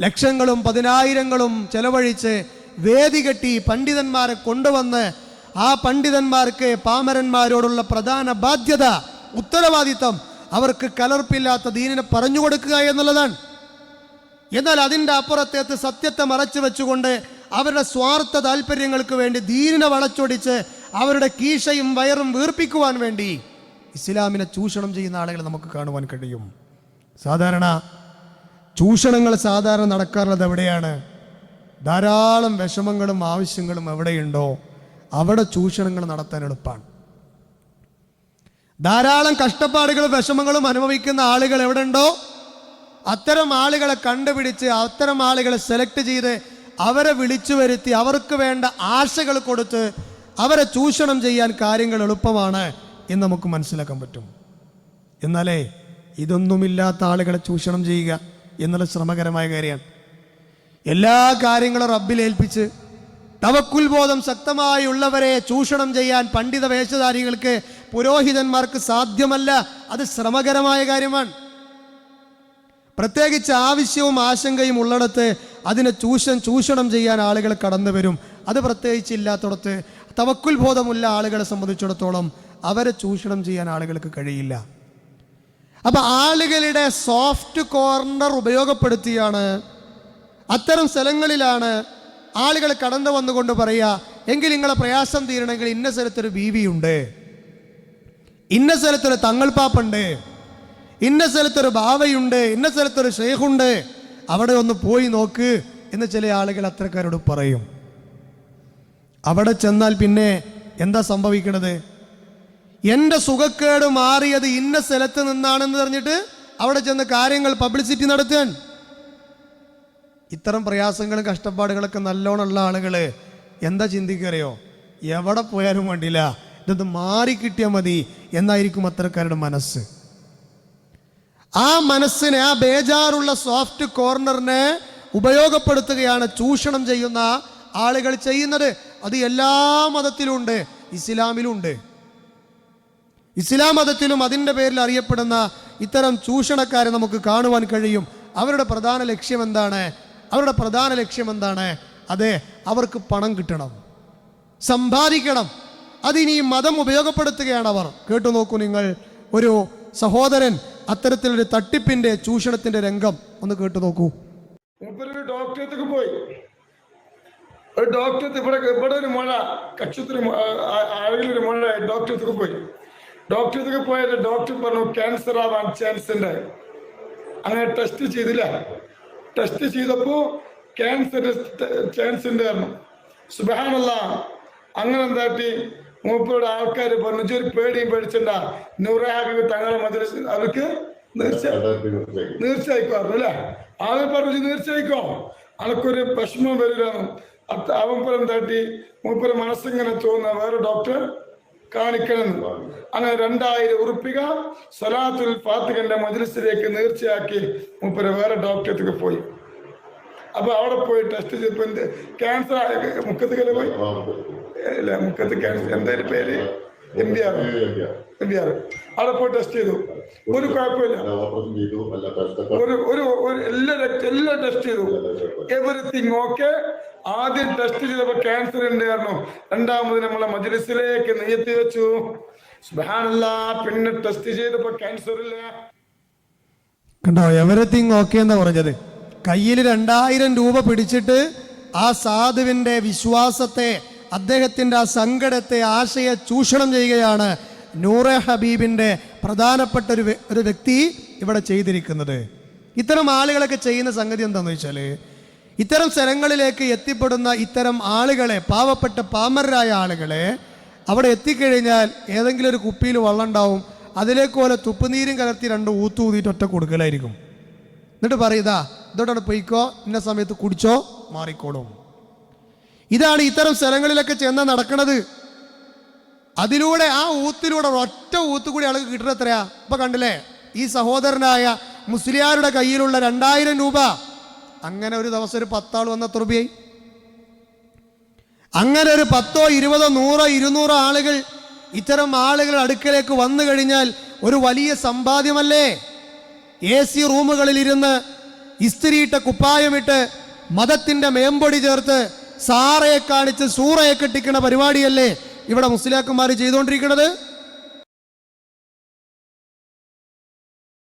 ലക്ഷങ്ങളും പതിനായിരങ്ങളും ചെലവഴിച്ച് വേദി കെട്ടി പണ്ഡിതന്മാരെ കൊണ്ടുവന്ന് ആ പണ്ഡിതന്മാർക്ക് പാമരന്മാരോടുള്ള പ്രധാന ബാധ്യത ഉത്തരവാദിത്തം അവർക്ക് കലർപ്പില്ലാത്ത ദീനിനെ പറഞ്ഞു കൊടുക്കുക എന്നുള്ളതാണ്. എന്നാൽ അതിന്റെ അപ്പുറത്തേക്ക് സത്യത്തെ മറച്ചു വെച്ചുകൊണ്ട് അവരുടെ സ്വാർത്ഥ താല്പര്യങ്ങൾക്ക് വേണ്ടി ദീനിനെ വളച്ചൊടിച്ച് അവരുടെ കീശയും വയറും വീർപ്പിക്കുവാൻ വേണ്ടി ഇസ്ലാമിനെ ചൂഷണം ചെയ്യുന്ന ആളുകളെ നമുക്ക് കാണുവാൻ കഴിയും. സാധാരണ ചൂഷണങ്ങൾ സാധാരണ നടക്കാറുള്ളത് എവിടെയാണ്? ധാരാളം വിഷമങ്ങളും ആവശ്യങ്ങളും എവിടെയുണ്ടോ അവിടെ ചൂഷണങ്ങൾ നടത്താൻ എളുപ്പമാണ് ധാരാളം കഷ്ടപ്പാടുകളും വിഷമങ്ങളും അനുഭവിക്കുന്ന ആളുകൾ എവിടെ ഉണ്ടോ അത്തരം ആളുകളെ കണ്ടുപിടിച്ച് അത്തരം ആളുകളെ സെലക്ട് ചെയ്ത് അവരെ വിളിച്ചു വരുത്തി അവർക്ക് വേണ്ട ആശകൾ കൊടുത്ത് അവരെ ചൂഷണം ചെയ്യാൻ കാര്യങ്ങൾ എളുപ്പമാണ് എന്ന് നമുക്ക് മനസ്സിലാക്കാൻ പറ്റും. എന്നാലേ ഇതൊന്നുമില്ലാത്ത ആളുകളെ ചൂഷണം ചെയ്യുക. എന്നുള്ള ശ്രമകരമായ കാര്യമാണ്. എല്ലാ കാര്യങ്ങളും റബ്ബിൽ ഏൽപ്പിച്ച് തവക്കുൽ ബോധം ശക്തമായി ഉള്ളവരെ ചൂഷണം ചെയ്യാൻ പണ്ഡിത വേഷധാരികൾക്ക് പുരോഹിതന്മാർക്ക് സാധ്യമല്ല. അത് ശ്രമകരമായ കാര്യമാണ്. പ്രത്യേകിച്ച് ആവശ്യവും ആശങ്കയും ഉള്ളിടത്ത് അതിനെ ചൂഷൻ ചൂഷണം ചെയ്യാൻ ആളുകൾ കടന്നു വരും. അത് പ്രത്യേകിച്ച് ഇല്ലാത്തടത്ത് തവക്കുൽ ബോധമുള്ള ആളുകളെ സംബന്ധിച്ചിടത്തോളം അവരെ ചൂഷണം ചെയ്യാൻ ആളുകൾക്ക് കഴിയില്ല. അപ്പൊ ആളുകളുടെ സോഫ്റ്റ് കോർണർ ഉപയോഗപ്പെടുത്തിയാണ് അത്തരം സ്ഥലങ്ങളിലാണ് ആളുകൾ കടന്നു വന്നുകൊണ്ട് പറയുക എങ്കിൽ നിങ്ങളെ പ്രയാസം തീരണമെങ്കിൽ ഇന്ന സ്ഥലത്തൊരു ഉണ്ട്. ഇന്ന സ്ഥലത്തൊരു തങ്ങൾ പാപ്പുണ്ട് ഇന്ന സ്ഥലത്തൊരു ബാവയുണ്ട്. ഇന്ന സ്ഥലത്തൊരു ഷെയ്ഖുണ്ട്. അവിടെ ഒന്ന് പോയി നോക്ക് എന്ന് ചില ആളുകൾ അത്രക്കാരോട് പറയും. അവിടെ ചെന്നാൽ പിന്നെ എന്താ സംഭവിക്കണത്? എന്റെ സുഖക്കേട് മാറിയത് ഇന്ന സ്ഥലത്ത് നിന്നാണെന്ന് പറഞ്ഞിട്ട് അവിടെ ചെന്ന് കാര്യങ്ങൾ പബ്ലിസിറ്റി നടത്താൻ ഇത്തരം പ്രയാസങ്ങളും കഷ്ടപ്പാടുകളൊക്കെ നല്ലോണമുള്ള ആളുകൾ എന്താ ചിന്തിക്കറിയോ? എവിടെ പോയാലും വേണ്ടില്ല ഇതൊന്ന് മാറിക്കിട്ടിയാൽ മതി എന്നായിരിക്കും അത്തരക്കാരുടെ മനസ്സ്. ആ മനസ്സിനെ ആ ബേജാറുള്ള സോഫ്റ്റ് കോർണറിനെ ഉപയോഗപ്പെടുത്തുകയാണ് ചൂഷണം ചെയ്യുന്ന ആളുകൾ ചെയ്യുന്നത്. അത് എല്ലാ മതത്തിലും ഉണ്ട് ഇസ്ലാമിലും ഉണ്ട്. ഇസ്ലാം മതത്തിലും അതിന്റെ പേരിൽ അറിയപ്പെടുന്ന ഇത്തരം ചൂഷണക്കാരെ നമുക്ക് കാണുവാൻ കഴിയും. അവരുടെ പ്രധാന ലക്ഷ്യം എന്താണ്? അവരുടെ പ്രധാന ലക്ഷ്യം എന്താണ്? അതെ അവർക്ക് പണം കിട്ടണം. സമ്പാദിക്കണം. അതിനി മതം ഉപയോഗപ്പെടുത്തുകയാണ് അവർ. കേട്ടു നോക്കൂ നിങ്ങൾ ഒരു സഹോദരൻ അത്തരത്തിലൊരു തട്ടിപ്പിന്റെ ചൂഷണത്തിന്റെ രംഗം. ഒന്ന് കേട്ടു നോക്കൂ. മൂപ്പര് ഡോക്ടറത്തേക്ക് പോയി. ഒരു ഡോക്ടറത്ത് ഇവിടെ ഇവിടെ ഒരു മഴ കക്ഷത്തിൽ ഒരു മഴ ഡോക്ടറത്തേക്ക് പോയി. ഡോക്ടറത്തേക്ക് പോയത് ഡോക്ടർ പറഞ്ഞു ക്യാൻസർ ആവാൻ ചാൻസ് ഉണ്ട്. അങ്ങനെ ടെസ്റ്റ് ചെയ്തില്ല. ടെസ്റ്റ് ചെയ്തപ്പോ ക്യാൻസർ ചാൻസ് ഉണ്ട് പറഞ്ഞു. സുബാനല്ല അങ്ങനെ എന്താട്ടി? മൂപ്പരുടെ ആൾക്കാർ പറഞ്ഞു "ഇജ്ജ് ഒരു പേടിയും പേടിച്ചണ്ട. നൂറെ തങ്ങളെ മദ്രസ അവർക്ക് നീർച്ചയായിക്കോ പറഞ്ഞു അല്ലേ? ആളെ പറഞ്ഞു നീർച്ചയായിക്കോ അനക്കൊരു വിഷമം വരില്ല അവൻ പുറം തട്ടി മൂപ്പര് മനസ്സിങ്ങനെ തോന്നുന്ന വേറെ ഡോക്ടർ കാണിക്കണമെന്ന്. അങ്ങനെ രണ്ടായിരം ഉറുപ്പിക സലാത്തുൽ ഫാത്തിഖന്റെ മജ്ലിസിലേക്ക് നേർച്ചയാക്കി മുപ്പര വേറെ ഡോക്ടറത്തേക്ക് പോയി. അപ്പൊ അവിടെ പോയി ടെസ്റ്റ് ചെയ്തപ്പോ എന്ത്? ക്യാൻസർ ആയ മുക്കത്തുകല പോയി? അല്ല മുക്കത്ത് ക്യാൻസർ എന്തായാലും പേര്? M B R M B R അവിടെ പോയി ടെസ്റ്റ് ചെയ്തു. ഒരു കുഴപ്പമില്ല. ഒരു ഒരു എല്ലാ എല്ലാ ടെസ്റ്റ് ചെയ്തു. എവറിത്തിങ് ഓക്കെ ആദ്യം ടെസ്റ്റ് ചെയ്തപ്പോ ക്യാൻസർ ഉണ്ടായിരുന്നു രണ്ടാമത് നമ്മളെ മജ്ലിസിലേക്ക് നെയ്യത്തി വെച്ചു. പിന്നെ ടെസ്റ്റ് ചെയ്തപ്പോ ക്യാൻസർ ഇല്ല. കണ്ടോ എവരത്തിങ് ഓക്കെ എന്നാ പറഞ്ഞത്. കയ്യിൽ രണ്ടായിരം രൂപ പിടിച്ചിട്ട് ആ സാധുവിന്റെ വിശ്വാസത്തെ അദ്ദേഹത്തിന്റെ ആ സങ്കടത്തെ ആശയ ചൂഷണം ചെയ്യുകയാണ് നൂറെ ഹബീബിന്റെ പ്രധാനപ്പെട്ട ഒരു ഒരു വ്യക്തി ഇവിടെ ചെയ്തിരിക്കുന്നത്. ഇത്തരം ആളുകളൊക്കെ ചെയ്യുന്ന സംഗതി എന്താണെന്ന് വെച്ചാൽ ഇത്തരം സ്ഥലങ്ങളിലേക്ക് എത്തിപ്പെടുന്ന ഇത്തരം ആളുകളെ പാവപ്പെട്ട പാമരരായ ആളുകളെ അവിടെ എത്തിക്കഴിഞ്ഞാൽ ഏതെങ്കിലും ഒരു കുപ്പിയിൽ വെള്ളം ഉണ്ടാവും അതിലേക്ക് പോലെ തുപ്പുനീരും കലർത്തി രണ്ട് ഊത്തു ഊതിയിട്ട് ഒറ്റ കൊടുക്കലായിരിക്കും. എന്നിട്ട് പറയുതാ ഇതോടെ പൊയ്ക്കോ ഇന്ന സമയത്ത് കുടിച്ചോ മാറിക്കോളും. ഇതാണ് ഇത്തരം സ്ഥലങ്ങളിലൊക്കെ ചെന്ന് നടക്കുന്നത് അതിലൂടെ ആ ഊത്തിലൂടെ ഒറ്റ ഊത്ത് കൂടി ആൾക്ക് കിട്ടുന്നത്രയാ ഇപ്പൊ കണ്ടില്ലേ? ഈ സഹോദരനായ മുസ്ലിയാരുടെ കയ്യിലുള്ള രണ്ടായിരം രൂപ. അങ്ങനെ ഒരു ദിവസം ഒരു പത്താൾ വന്ന തുറബിയായി. അങ്ങനെ ഒരു പത്തോ ഇരുപതോ നൂറോ ഇരുന്നൂറോ ആളുകൾ ഇത്തരം ആളുകൾ അടുക്കലേക്ക് വന്നു കഴിഞ്ഞാൽ ഒരു വലിയ സമ്പാദ്യമല്ലേ? എ സി റൂമുകളിൽ ഇരുന്ന് ഇസ്തിരിയിട്ട കുപ്പായമിട്ട് മതത്തിന്റെ മേമ്പൊടി ചേർത്ത് സാറയെ കാണിച്ച് സൂറയെ കെട്ടിക്കുന്ന പരിപാടിയല്ലേ ഇവിടെ മുസ്ലിയാക്കന്മാർ ചെയ്തുകൊണ്ടിരിക്കുന്നത്